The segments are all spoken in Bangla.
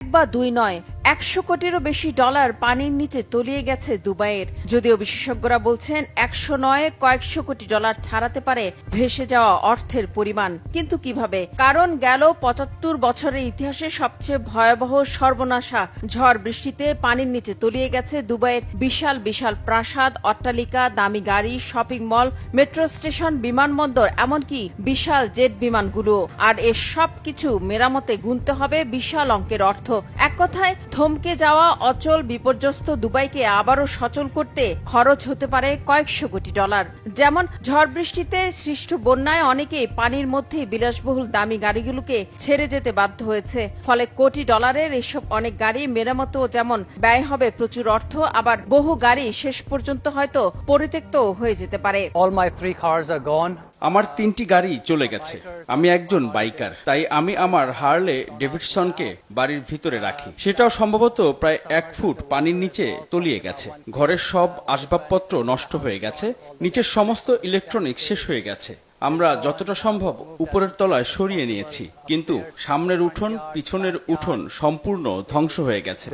বা দুই নয় একশো কোটিরও বেশি ডলার পানির নিচে তলিয়ে গেছে দুবাইয়ের। যদিও বিশেষজ্ঞরা বলছেন একশো নয় কয়েকশো কোটি ডলার ছাড়াতে পারে ভেসে যাওয়া অর্থের পরিমাণ। কিন্তু কীভাবে? কারণ গেল পঁচাত্তর বছরের ইতিহাসে সবচেয়ে ভয়াবহ সর্বনাশা ঝড় বৃষ্টিতে পানির নিচে তলিয়ে গেছে দুবাইয়ের বিশাল বিশাল প্রাসাদ, অট্টালিকা, দামি গাড়ি, শপিং মল, মেট্রো স্টেশন, বিমানবন্দর, এমনকি বিশাল জেট বিমানগুলো। আর এ সব কিছু মেরামতে গুনতে হবে বিশাল অঙ্কের অর্থ। এক কথায় থমকে যাওয়া অচল বিপর্যস্ত দুবাইকে আবারও সচল করতে খরচ হতে পারে কয়েকশো কোটি ডলার। যেমন, ঝড় বৃষ্টিতে সৃষ্ট বন্যায় অনেকেই পানির মধ্যে বিলাসবহুল দামি গাড়িগুলোকে ছেড়ে যেতে বাধ্য হয়েছে। ফলে কোটি ডলারের এসব অনেক গাড়ি মেরামতো যেমন ব্যয় হবে প্রচুর অর্থ, আবার বহু গাড়ি শেষ পর্যন্ত হয়তো পরিত্যক্ত হয়ে যেতে পারে. আমার তিনটি গাড়ি চলে গেছে। আমি একজন বাইকার, তাই আমি আমার হার্লে ডেভিডসনকে বাড়ির ভিতরে রাখি। সেটাও সম্ভবত প্রায় এক ফুট পানির নিচে তলিয়ে গেছে। ঘরের সব আসবাবপত্র নষ্ট হয়ে গেছে, নিচের সমস্ত ইলেকট্রনিক্স শেষ হয়ে গেছে। আমরা যতটা সম্ভব উপরের তলায় সরিয়ে নিয়েছি, কিন্তু সামনের উঠোন পিছনের উঠোন সম্পূর্ণ ধ্বংস হয়ে গেছে.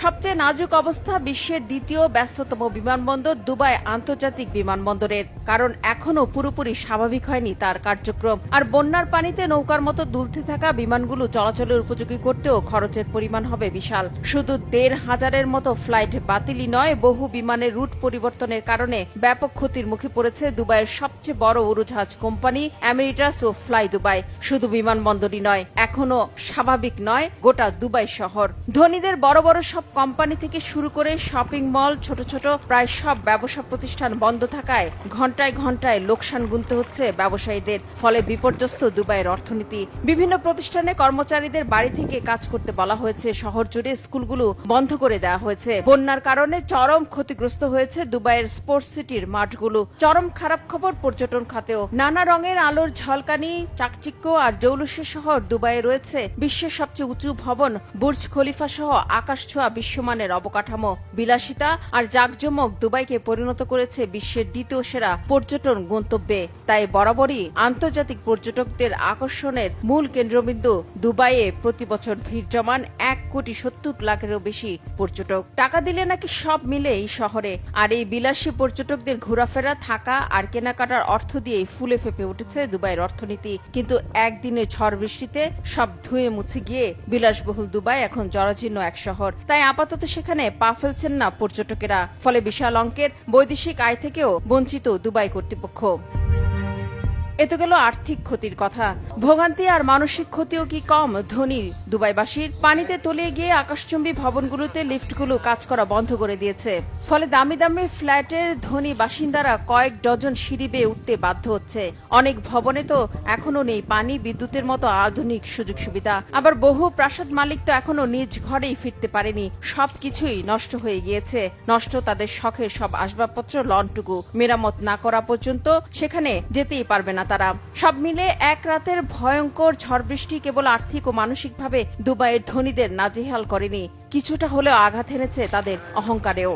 সবচেয়ে নাজুক অবস্থা বিশ্বের দ্বিতীয় ব্যস্ততম বিমানবন্দর দুবাই আন্তর্জাতিক বিমানবন্দরের, কারণ এখনও পুরোপুরি স্বাভাবিক হয়নি তার কার্যক্রম। আর বন্যার পানিতে নৌকার মতো দুলতে থাকা বিমানগুলো চলাচলের উপযোগী করতেও খরচের পরিমাণ হবে বিশাল। শুধু দেড় হাজারের মতো ফ্লাইট বাতিলই নয়, বহু বিমানের রুট পরিবর্তনের কারণে ব্যাপক ক্ষতির মুখে পড়েছে দুবাইয়ের সবচেয়ে বড় উড়োজাহাজ কোম্পানি অ্যামেরিটাস ও ফ্লাই দুবাই। শুধু বিমানবন্দরই নয় এখনও স্বাভাবিক নয় গোটা দুবাই শহর। ধনীদের বড় বড় সব কোম্পানি থেকে শুরু করে শপিং মল, ছোট ছোট, প্রায় সব ব্যবসা প্রতিষ্ঠান বন্ধ থাকায় ঘন্টায় ঘন্টায় লোকসান গুনতে হচ্ছে ব্যবসায়ীদের। ফলে বিপর্যস্ত দুবাইয়ের অর্থনীতি। বিভিন্ন প্রতিষ্ঠানে কর্মচারীদের বাড়ি থেকে কাজ করতে বলা হয়েছে। শহর জুড়ে স্কুলগুলো বন্ধ করে দেওয়া হয়েছে। বন্যার কারণে চরম ক্ষতিগ্রস্ত হয়েছে দুবাইয়ের স্পোর্টস সিটির মাঠগুলো। চরম খারাপ খবর পর্যটন খাতেও। নানা রঙের আলোর ঝলকানি, চাকচিক্য আর জৌলুসের শহর দুবাইয়ে রয়েছে। বিশ্বের সবচেয়ে উঁচু ভবন বুর্জ খলিফা সহ আকাশ ছোঁয়া বিশ্বমানের অবকাঠামো, বিলাসিতা আর জাকজমক দুবাইকে পরিণত করেছে বিশ্বের দ্বিতীয় সেরা পর্যটন গন্তব্যে। তাই বরাবরই আন্তর্জাতিক পর্যটকদের আকর্ষণের মূল কেন্দ্রবিন্দু দুবাইয়ে প্রতি বছর ভিড় জমান এক কোটি সত্তর লাখেরও বেশি পর্যটক। টাকা দিলে নাকি সব মিলে এই শহরে। আর এই বিলাসী পর্যটকদের ঘোরাফেরা, থাকা আর কেনাকাটার অর্থ দিয়েই ফুলে ফেপে উঠেছে দুবাইয়ের অর্থনীতি। কিন্তু একদিনে ঝড় বৃষ্টিতে সব ধুয়ে মুছে গিয়ে বিলাসবহুল দুবাই এখন জরাজীর্ণ এক শহর। তাই আপাতত সেখানে পা ফেলছেন না পর্যটকেরা। ফলে বিশাল অঙ্কের বৈদেশিক আয় থেকেও বঞ্চিত দুবাই কর্তৃপক্ষ। এ তো গেল আর্থিক ক্ষতির কথা। ভোগান্তি আর মানসিক ক্ষতিও কি কম? ধনী দুবাইবাসীর পানিতে তলিয়ে গিয়ে আকাশচুম্বী ভবনগুলোতে লিফটগুলো কাজ করা বন্ধ করে দিয়েছে। ফলে দামি দামি ফ্ল্যাটের ধনী বাসিন্দারা কয়েক ডজন সিঁড়ি বেয়ে উঠতে বাধ্য হচ্ছে। অনেক ভবনে তো এখনও নেই পানি, বিদ্যুতের মতো আধুনিক সুযোগ সুবিধা। আবার বহু প্রাসাদ মালিক তো এখনও নিজ ঘরেই ফিরতে পারেনি। সবকিছুই নষ্ট হয়ে গিয়েছে। নষ্ট তাদের শখের সব আসবাবপত্র, লনটুকু। মেরামত না করা পর্যন্ত সেখানে যেতেই পারবে না তারা সব মিলে এক রাতের ভয়ঙ্কর ঝড় বৃষ্টি কেবল আর্থিক ও মানসিকভাবে দুবাইয়ের ধনীদের নাজেহাল করেনি। কিছুটা হলেও আঘাত এনেছে তাদের অহংকারেও।